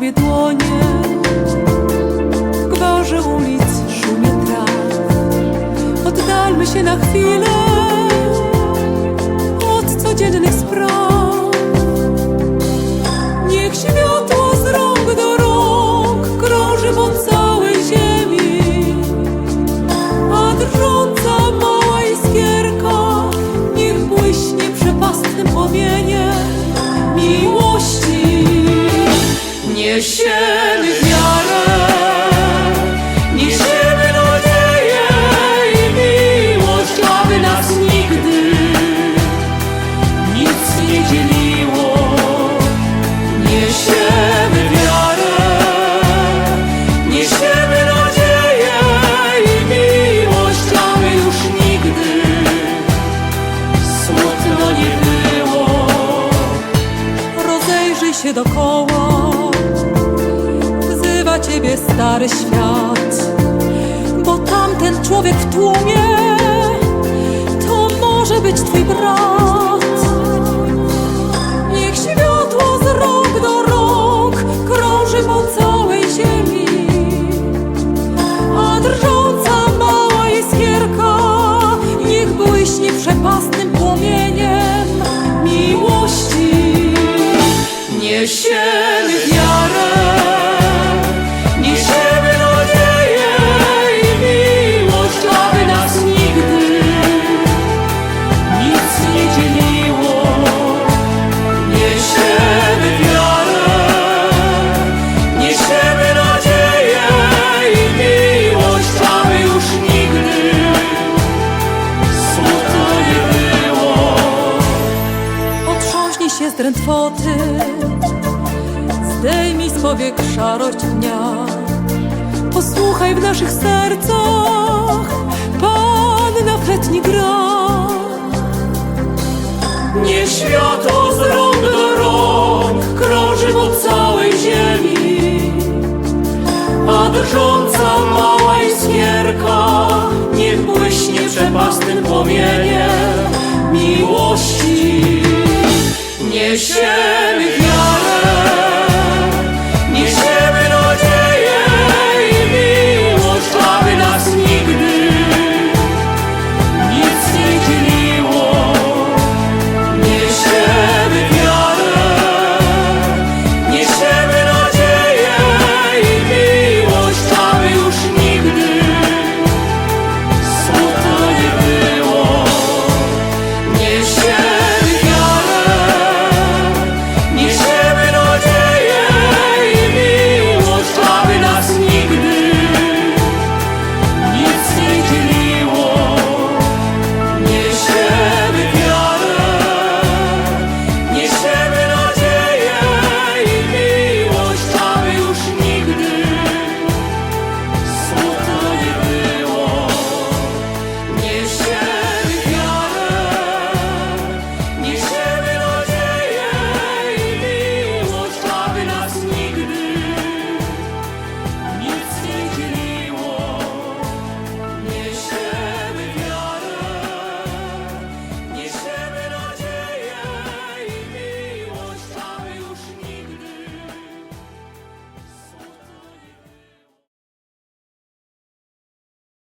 moje dłonie. W gwarze ulic, szumie traw. Oddalmy się na chwilę Się dokoła. Wzywa ciebie stary świat Bo tamten człowiek w tłumie To może być twój brat Niesiemy wiarę Niesiemy nadzieję miłość Aby nas nigdy nic nie dzieliło. Niesiemy wiarę Niesiemy nadzieję miłość Aby już nigdy smutno nie było. Z drętwoty Zdejmij z powiek szarość dnia. Posłuchaj w naszych sercach Pan na fletni gra. Niech światło z rąk do rąk Krąży po całej ziemi. A drżąca mała iskierka Niech błyśnie przepastym płomieniem Miłości. Niesie